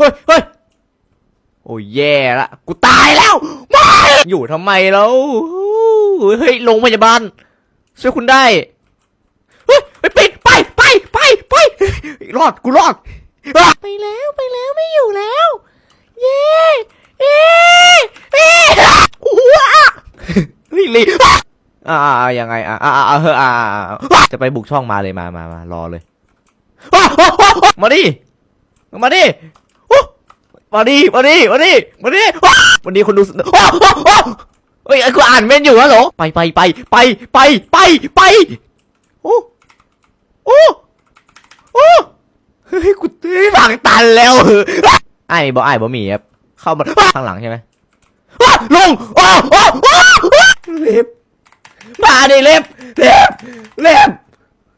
เฮ้ยเฮ้ยโอ้ยแย่ละ กูตายแล้วไม่อยู่ทำไมแล้ว เฮ้ยโรงพยาบาล ช่วยคุณได้ เฮ้ยไปปิด ไป ไป ไป ไป รอด กูรอดอะไปแล้ว ไปแล้ว ไม่อยู่แล้ว เย้เย้เย้ว้าเฮ้ยลีอะอ่าอ่ายังไง อ่าอ่าอ่าเฮ้ยอ่าอ่าอ่าจะไปบุกช่องมาเลย มา มา มารอเลยอะอะอะอะมาดิ มาดิโอ้ มาดิมาดิมาดิมาดิวันนี้คนดูสโอ้โอ้โอ้เฮ้ยไอ้กูอ่านเมนอยู่ฮัลโหลไปไปไปไปไปไปไปโอ้โอ้โอ้เฮ้ยกูเฮ้ยฝังตันแล้วไอ้บ่ไอ้บ่มีครับเข้ามาข้างหลังใช่ไหมลงโอ้โอ้โอ้เล็บมาดิเล็บเล็บเล็บ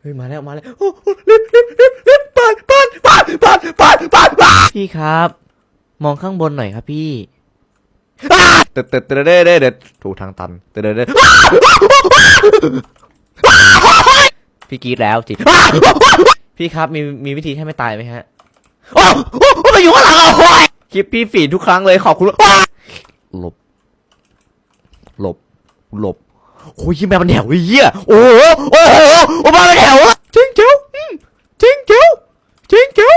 เฮ้ยมาแล้วมาแล้วโอ้โอ้รีบรีบรีบรีบเปิดเปิดปิดปิดปิดปิดปิดพี่ครับ มองข้างบนหน่อยครับพี่ เด็ดเด็ดเด็ดเด็ดเด็ดถูกทางตันเด็ดเด็ดเด็ดพี่กรีดแล้วจิพี่ครับมีมีวิธีให้ไม่ตายไหมฮะโอ้โอ้มาอยู่ข้างหลังเอาไว้คลิปพี่ฟีดทุกครั้งเลยขอบคุณหลบ หลบ หลบโอ้ยแม่มันแถวเยี่ยโอ้โหโอ้โหโอ้มาเป็นแถวอะจริงเจ้าอืมจริงเจ้าจริงเจ้า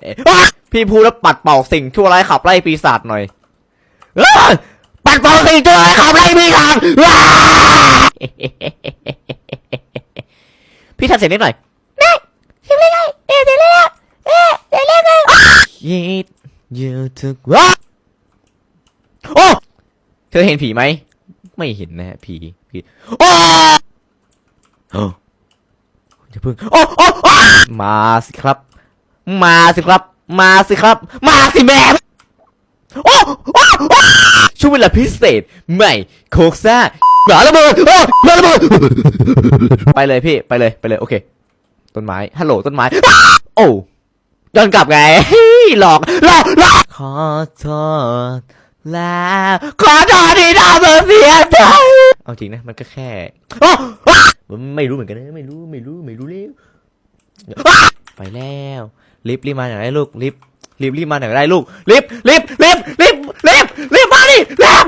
เอ๊ะอะ พี่พูดแล้วปัดเป่าสิ่งชั่วร้ายขับไล่ปีศาจหน่อยเอ้ยปัดเป่าสิ่งชั่วร้ายขับไล่ปีศาจว้าพี่ทำเสียงนิดหน่อยได้เสียงเล็กเอ๊ะเสียงเล็กเอ๊ะเสียงเล็กเลยยิดยู่ทุกวันโอ้เธอเห็นผีไหมไม่เห็นนะฮะผีผีโอ้โอ้อย่าพิ่งโอ้โอ้มาสิครับ มาสิครับ มาสิครับ มาสิแม่โอ้โอ้โอ้ช่วงเวลาพิเศษ ใหม่ โคกซ่าหมาระเบิดโอ้หมาระเบิดไปเลยพี่ ไปเลย ไปเลย โอเค ต้นไม้ ฮัลโหล ต้นไม้ โอ้ย้อนกลับไง หลอก หลอก หลอก ขอโทษแล้ว ขอโทษที่ทำให้เสียใจ เอาจริงนะ มันก็แค่อ้าวอ้ไม่รู้เหมือนกันนะ ไม่รู้ ไม่รู้ ไม่รู้แล้วอ้าวไปแล้ว รีบรีบมาหน่อยได้ลูกรีบรีบรีบมาหน่อยได้ลูกรีบรีบรีบรีบรีบรีบมาดิลิฟ